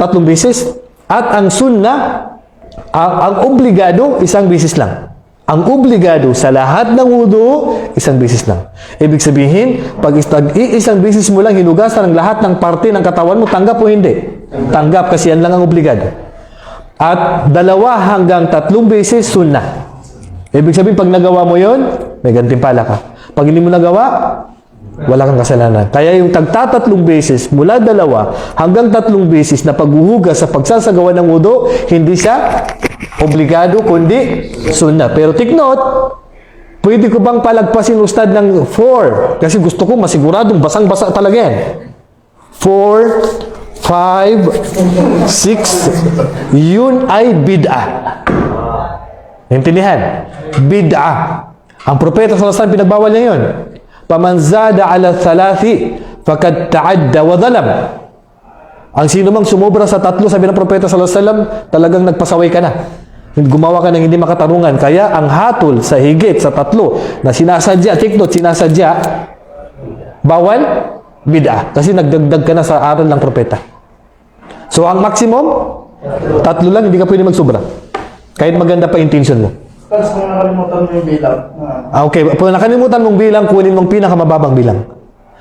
tatlong beses. At ang sunna, ang, ang obligado, isang beses lang. Ang obligado sa lahat ng wudu, isang beses lang. Ibig sabihin, pag isang beses mo lang hinugasan ang lahat ng parte ng katawan mo, tanggap o hindi? Tanggap kasi yan lang ang obligado. At dalawa hanggang tatlong beses, sunnah. Ibig sabihin, pag nagawa mo yon, may gantimpala ka. Pag hindi mo nagawa, wala kang kasalanan. Kaya yung tagtatatlong beses, mula dalawa hanggang tatlong beses na paghuhugas sa pagsasagawa ng wudu, hindi siya obligado, kundi sunnah. Pero take note, pwede ko bang palagpasin ustad ng 4? Kasi gusto ko masiguradong basang-basa talaga yan. 4, 5, 6, yun ay bid'ah. Intindihan? Bid'ah. Ang propeta alaihi wasallam pinagbawal niya yun. Paman zada ala thalathi fakad ta'adda wa dhalam. Ang sino mang sumobra sa tatlo, sabi ng propeta sallallahu alaihi wasallam, talagang nagpasaway ka na. Gumawa ka ng hindi makatarungan. Kaya ang hatol sa higit sa tatlo na sinasadya, take note, sinasadya, bawal, bid'ah. Kasi nagdagdag ka na sa aral ng propeta. So ang maximum, tatlo lang, hindi ka pwede magsobra. Kahit maganda pa intention mo. Tapos kung nakalimutan mo yung bilang, ah, okay, kung nakalimutan mong bilang, kunin mong pinakamababang bilang.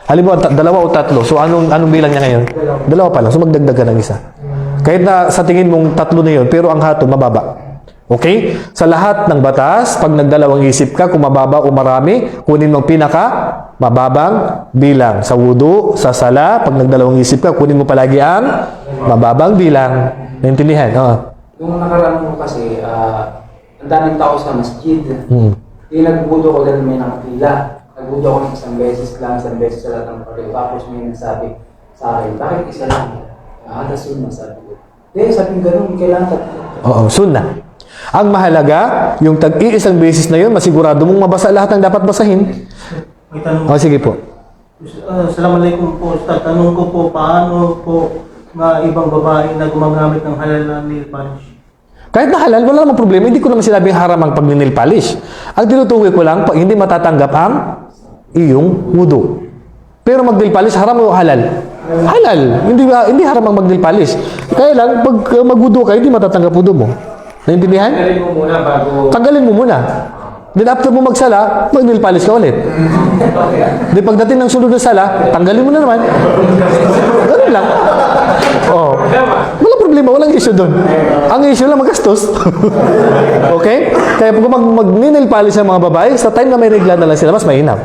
Halimbawa, dalawa o tatlo. So, anong anong bilang niya ngayon? Dalawa pa lang. So, magdagdag ka ng isa. Kahit na sa tingin mong tatlo na yun, pero ang hato, mababa. Okay? Sa lahat ng batas, pag nagdalawang isip ka, kung mababa o marami, kunin mong pinaka mababang bilang. Sa wudu, sa sala, pag nagdalawang isip ka, kunin mo palagi ang mababang bilang. Naintindihan? Oh. Yung nakaraan mo kasi, ah, ang daming tao sa masjid. Hmm. Yung nagbudo ko dahil may nakapila. Nagbudo ako ng isang beses lang, isang beses sa lahat ng pareho. Tapos may nagsabi sa akin, bakit isa lang? Ah, tas yun sabi ko. Hindi, sabi ko ganun, kailangan tatlo. Oo, sunnah. Ang mahalaga, yung tag-iisang beses na yun, masigurado mong mabasa lahat ng dapat basahin. may tanong. O, sige po. Uh, Assalamualaikum po, Ustaz. Tanong ko po, paano po mga ibang babae na gumagamit ng halal na nail polish? Kahit na halal, wala namang problema. Hindi ko naman sinabing haram ang pag-nail polish. Ang tinutukoy ko lang, pag hindi matatanggap ang iyong wudu. Pero mag-nail polish, haram o halal? Halal. Hindi, ba- hindi haram ang mag-nail polish. Kaya lang, pag uh, mag-wudu ka, hindi matatanggap wudu mo. Naintindihan? Tanggalin mo muna bago... Tanggalin mo muna. Then after mo magsala, mag-nail polish ka ulit. Di pagdating ng sunod na sala, tanggalin mo na naman. Ganun lang. Oh. Wala problema, walang issue doon. Ang issue lang magastos. okay? Kaya kung mag, mag nail polish ang mga babae, sa time na may regla na lang sila, mas mainam.